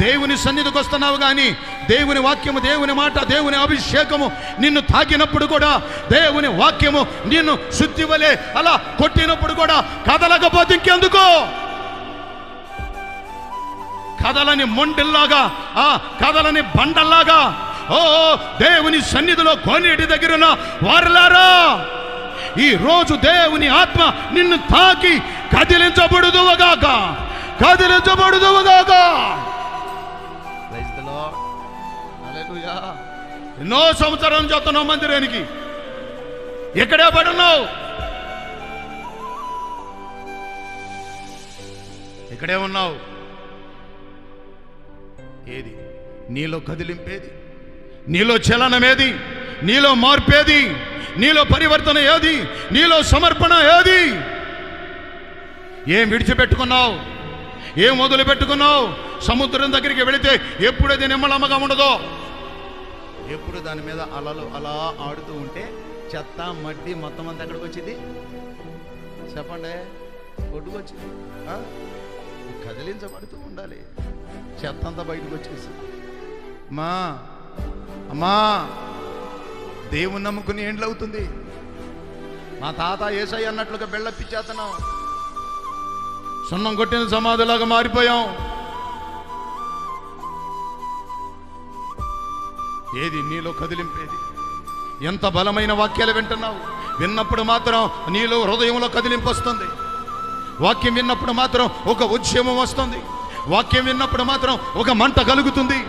దేవుని సన్నిధికి వస్తున్నావు కానీ దేవుని వాక్యము దేవుని మాట దేవుని అభిషేకము నిన్ను తాకినప్పుడు కూడా దేవుని వాక్యము నిన్ను శుద్ధి వలె అలా కొట్టినప్పుడు కూడా కదలకపోతే ఇంకెందుకు? కదలని మొండిల్లాగా ఆ కదలని బండల్లాగా ఓ దేవుని సన్నిధిలో కోనేటి దగ్గరున్న వారలారా ఈ రోజు దేవుని ఆత్మ నిన్ను తాకి కదిలించబడుదువగాక కదిలించబడుదువగాక. ఎన్నో సంవత్సరం చేస్తున్నావు మందిరానికి. ఎక్కడే పడున్నావు? ఇక్కడే ఉన్నావు? ఏది? నీలో కదిలింపేది? నీలో చలనమేది? నీలో మార్పేది? నీలో పరివర్తన ఏది? నీలో సమర్పణ ఏది? ఏం విడిచిపెట్టుకున్నావు? ఏం మొదలు పెట్టుకున్నావు? సముద్రం దగ్గరికి వెళితే ఎప్పుడైతే అది నిమ్మలమ్మగా ఉండదో? ఎప్పుడు దాని మీద అలలు అలా ఆడుతూ ఉంటే చెత్త మట్టి మొత్తం అంతా ఎక్కడికి వచ్చింది? చెప్పండి కొట్టుకొచ్చింది. కదిలించబడుతూ ఉండాలి. చెత్త అంతా బయటకు వచ్చేసి అమ్మా అమ్మా దేవుని నమ్ముకుని ఏండ్లవుతుంది మా తాత ఏసై అన్నట్లుగా బెళ్ళ పిచ్చేస్తున్నాం సున్నం కొట్టిన సమాధిలాగా మారిపోయాం. ఏది నీలో కదిలింపేది? ఎంత బలమైన వాక్యాలు వింటున్నావు? విన్నప్పుడు మాత్రం నీలో హృదయంలో కదిలింపు వస్తుంది. వాక్యం విన్నప్పుడు మాత్రం ఒక ఉద్యమం వస్తుంది. వాక్యం విన్నప్పుడు మాత్రం ఒక మంట కలుగుతుంది.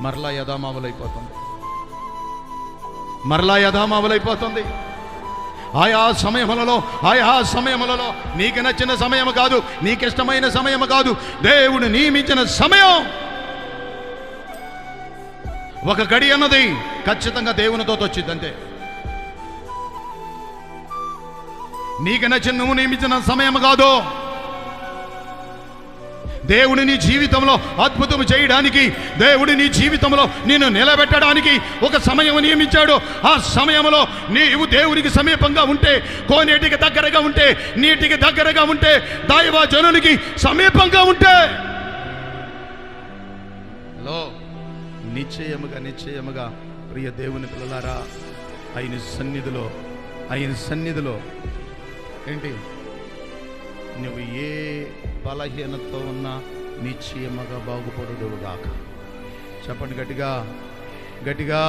మరలా యథామావులైపోతుంది. మరలా యథామావులైపోతుంది. ఆయా సమయములలో ఆయా సమయములలో నీకు నచ్చిన సమయం కాదు నీకిష్టమైన సమయం కాదు. దేవుడు నియమించిన సమయం. ఒక గడి అన్నది ఖచ్చితంగా దేవునితో వచ్చింది అంతే నీకు నచ్చిన నువ్వు నియమించిన సమయం కాదు. దేవుడు నీ జీవితంలో అద్భుతం చేయడానికి దేవుడు నీ జీవితంలో నిన్ను నిలబెట్టడానికి ఒక సమయం నియమించాడు. ఆ సమయంలో నీవు దేవునికి సమీపంగా ఉంటే కోనేటికి దగ్గరగా ఉంటే నీటికి దగ్గరగా ఉంటే దైవ జనునికి సమీపంగా ఉంటే. లో నిశ్చయముగా నిశ్చయముగా ప్రియ దేవుని పిల్లలారా ఆయన సన్నిధిలో ఆయన సన్నిధిలో ఏంటి? నువ్వు ఏ బలహీనతతో ఉన్నా నిశ్చయముగా బాగుపడుదువుగాక చెప్పండి గట్టిగా గట్టిగా.